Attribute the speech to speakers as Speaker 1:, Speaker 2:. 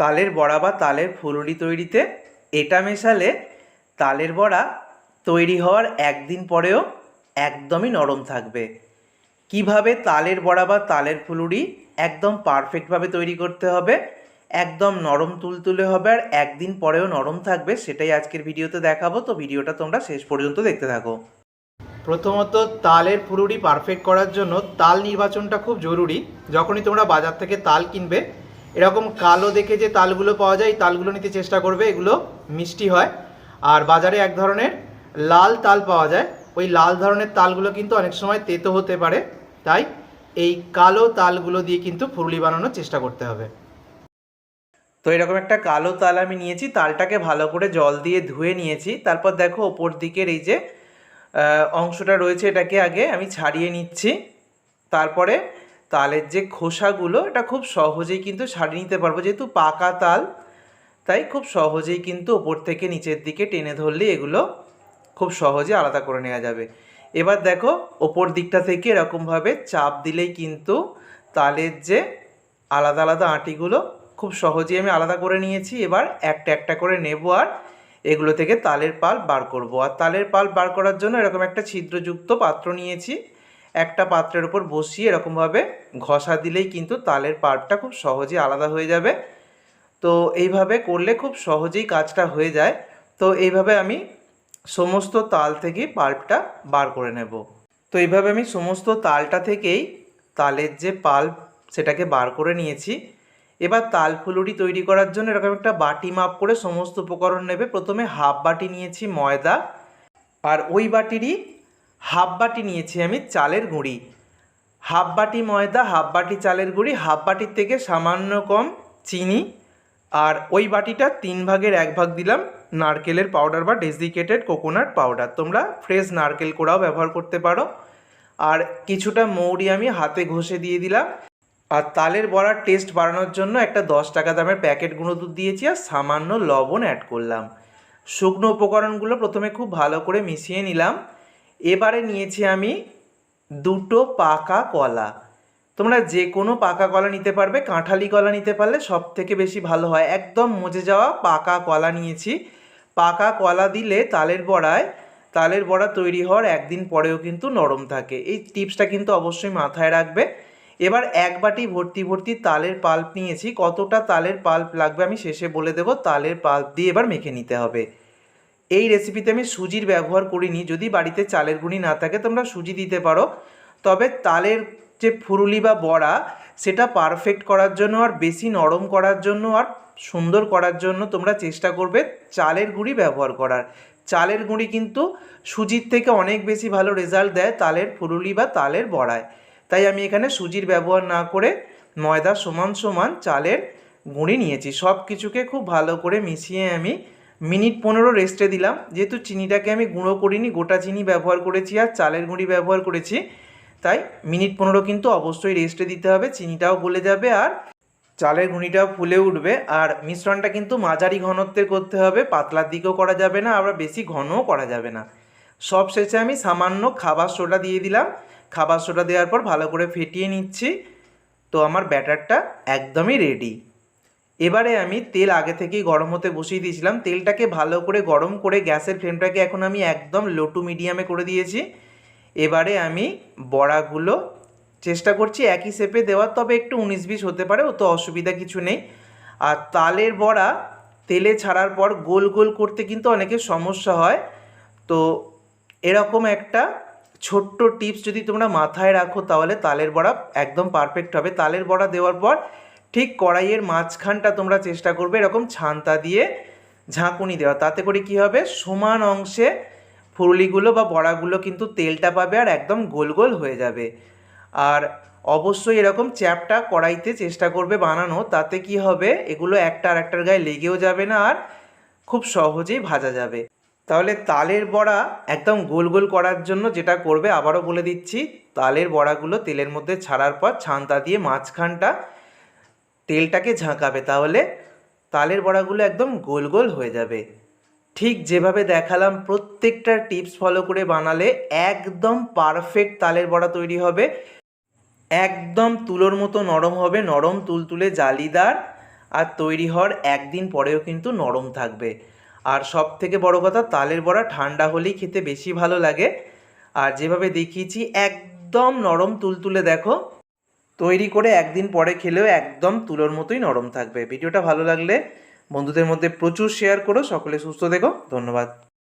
Speaker 1: তালের বড়া বা তালের ফুলুরি তৈরিতে এটা মেশালে তালের বড়া তৈরি হওয়ার একদিন পরেও একদমই নরম থাকবে। কীভাবে তালের বড়া বা তালের ফুলুরি একদম পারফেক্টভাবে তৈরি করতে হবে, একদম নরম তুলতুলে হবে আর একদিন পরেও নরম থাকবে সেটাই আজকের ভিডিওতে দেখাবো। তো ভিডিওটা তোমরা শেষ পর্যন্ত দেখতে থাকো। প্রথমত তালের ফুলুরি পারফেক্ট করার জন্য তাল নির্বাচনটা খুব জরুরি। যখনই তোমরা বাজার থেকে তাল কিনবে এরকম কালো দেখে যে তালগুলো পাওয়া যায় তালগুলো নিতে চেষ্টা করবে, এগুলো মিষ্টি হয়। আর বাজারে এক ধরনের লাল তাল পাওয়া যায়। ওই লাল ধরনের তালগুলো কিন্তু অনেক সময় তেতো হতে পারে। তাই এই কালো তালগুলো দিয়ে কিন্তু ফুলুরি বানানোর চেষ্টা করতে হবে। তো এরকম একটা কালো তাল আমি নিয়েছি, তালটাকে ভালো করে জল দিয়ে ধুয়ে নিয়েছি। তারপর দেখো, ওপর দিকের এই যে অংশটা রয়েছে এটাকে আগে আমি ছাড়িয়ে নিচ্ছি। তারপরে তালের যে খোসাগুলো, এটা খুব সহজেই কিন্তু ছাড়িয়ে নিতে পারব। যেহেতু পাকা তাল, তাই খুব সহজেই কিন্তু ওপর থেকে নিচের দিকে টেনে ধরলে এগুলো খুব সহজে আলাদা করে নেওয়া যাবে। এবার দেখো, ওপর দিকটা থেকে এরকমভাবে চাপ দিলেই কিন্তু তালের যে আলাদা আলাদা আঁটিগুলো, খুব সহজেই আমি আলাদা করে নিয়েছি। এবার একটা একটা করে নেব আর এগুলো থেকে তালের পাল বার করব। আর তালের পাল বার করার জন্য এরকম একটা ছিদ্রযুক্ত পাত্র নিয়েছি। একটা পাত্রের উপর বসিয়ে এরকমভাবে ঘষা দিলেই কিন্তু তালের পাল্পটা খুব সহজেই আলাদা হয়ে যাবে। তো এইভাবে করলে খুব সহজেই কাজটা হয়ে যায়। তো এইভাবে আমি সমস্ত তাল থেকে পাল্পটা বার করে নেব। তো এইভাবে আমি সমস্ত তালটা থেকেই তালের যে পাল্প সেটাকে বার করে নিয়েছি। এবার তাল ফুলুরি তৈরি করার জন্য এরকম একটা বাটি মাপ করে সমস্ত উপকরণ নেবে। প্রথমে হাফ বাটি নিয়েছি ময়দা। আর ওই বাটিরই হাফ বাটি নিয়েছি আমি চালের গুঁড়ি। হাফ বাটি ময়দা হাফ বাটি চালের গুঁড়ি হাফ বাটির থেকে সামান্য কম চিনি আর ওই বাটিটা তিন ভাগের এক ভাগ দিলাম নারকেলের পাউডার বা ডেসিকেটেড কোকোনাট পাউডার তোমরা ফ্রেশ নারকেল কোড়াও ব্যবহার করতে পারো। আর কিছুটা মৌরি আমি হাতে ঘষে দিয়ে দিলাম। আর তালের বড়ার টেস্ট বাড়ানোর জন্য একটা দশ টাকা দামের প্যাকেট গুঁড়ো দুধ দিয়েছি আর সামান্য লবণ অ্যাড করলাম। শুকনো উপকরণগুলো প্রথমে খুব ভালো করে মিশিয়ে নিলাম। এবারে নিয়েছি আমি দুটো পাকা কলা। তোমরা যে কোনো পাকা কলা নিতে পারবে, কাঁঠালি কলা নিতে পারলে সব থেকে বেশি ভালো হয়। একদম মজে যাওয়া পাকা কলা নিয়েছি। পাকা কলা দিলে তালের বড়ায়, তালের বড়া তৈরি হওয়ার একদিন পরেও কিন্তু নরম থাকে। এই টিপসটা কিন্তু অবশ্যই মাথায় রাখবে। এবার এক বাটি ভর্তি ভর্তি তালের পাল্প নিয়েছি। কতটা তালের পাল্প লাগবে আমি শেষে বলে দেবো। তালের পাল্প দিয়ে এবার মেখে নিতে হবে। এই রেসিপিতে আমি সুজির ব্যবহার করিনি। যদি বাড়িতে চালের গুঁড়ি না থাকে, তোমরা সুজি দিতে পারো। তবে তালের যে ফুরুলি বা বড়া, সেটা পারফেক্ট করার জন্য আর বেশি নরম করার জন্য আর সুন্দর করার জন্য তোমরা চেষ্টা করবে চালের গুঁড়ি ব্যবহার করার। চালের গুঁড়ি কিন্তু সুজির থেকে অনেক বেশি ভালো রেজাল্ট দেয় তালের ফুরুলি বা তালের বড়ায়। তাই আমি এখানে সুজির ব্যবহার না করে ময়দা সমান সমান চালের গুঁড়ি নিয়েছি। সব কিছুকে খুব ভালো করে মিশিয়ে আমি মিনিট পনেরো রেস্টে দিলাম। যেহেতু চিনিটাকে আমি গুঁড়ো করিনি, গোটা চিনি ব্যবহার করেছি আর চালের গুঁড়ি ব্যবহার করেছি। তাই মিনিট পনেরো কিন্তু অবশ্যই রেস্টে দিতে হবে, চিনিটাও গলে যাবে আর চালের গুঁড়িটাও ফুলে উঠবে। আর মিশ্রণটা কিন্তু মাঝারি ঘনত্বের করতে হবে, পাতলার দিকেও করা যাবে না, আবার বেশি ঘনও করা যাবে না। সব শেষে আমি সামান্য খাবার সোডা দিয়ে দিলাম। খাবার সোডা দেওয়ার পর ভালো করে ফেটিয়ে নিচ্ছি। তো আমার ব্যাটারটা একদমই রেডি এবারে আমি তেল আগে থেকেই গরম হতে বসিয়ে দিয়েছিলাম। তেলটাকে ভালো করে গরম করে গ্যাসের ফ্লেমটাকে এখন আমি একদম লো টু মিডিয়ামে করে দিয়েছি। এবারে আমি বড়াগুলো চেষ্টা করছি একই শেপে দেওয়ার, তবে একটু উনিশ বিশ হতে পারে ও তো অসুবিধা কিছু নেই। আর তালের বড়া তেলে ছাড়ার পর গোল গোল করতে কিন্তু অনেকের সমস্যা হয়। তো এরকম একটা ছোট্ট টিপস যদি তোমরা মাথায় রাখো, তাহলে তালের বড়া একদম পারফেক্ট হবে। তালের বড়া দেওয়ার পর ঠিক কড়াইয়ের মাঝখানটা তোমরা চেষ্টা করবে এরকম ছান্তা দিয়ে ঝাঁকুনি দেওয়া। তাতে করে কি হবে? সমান অংশে ফুরুলিগুলো বা বড়াগুলো কিন্তু তেলটা পাবে আর একদম গোল গোল হয়ে যাবে। আর অবশ্যই এরকম চ্যাপটা কড়াইতে চেষ্টা করবে বানানো। তাতে কি হবে? এগুলো একটা আর একটার গায়ে লেগেও যাবে না আর খুব সহজেই ভাজা যাবে। তাহলে তালের বড়া একদম গোল গোল করার জন্য যেটা করবে, আবারও বলে দিচ্ছি, তালের বড়াগুলো তেলের মধ্যে ছাড়ার পর ছান্তা দিয়ে মাঝখানটা তেলটাকে ঝাঁকাবে তাহলে তালের বড়াগুলো একদম গোল গোল হয়ে যাবে। ঠিক যেভাবে দেখালাম, প্রত্যেকটা টিপস ফলো করে বানালে একদম পারফেক্ট তালের বড়া তৈরি হবে। একদম তুলোর মতো নরম হবে, নরম তুলতুলে জালিদার আর তৈরি হওয়ার একদিন পরেও কিন্তু নরম থাকবে। আর সব থেকে বড় কথা, তালের বড়া ঠান্ডা হলেই খেতে বেশি ভালো লাগে। আর যেভাবে দেখিয়েছি, একদম নরম তুলতুলে দেখো তৈরি করে একদিন পরে খেলেও একদম তুলোর মতোই নরম থাকবে। ভিডিওটা ভালো লাগলে বন্ধুদের মধ্যে প্রচুর শেয়ার করো। সকলে সুস্থ দেখো ধন্যবাদ।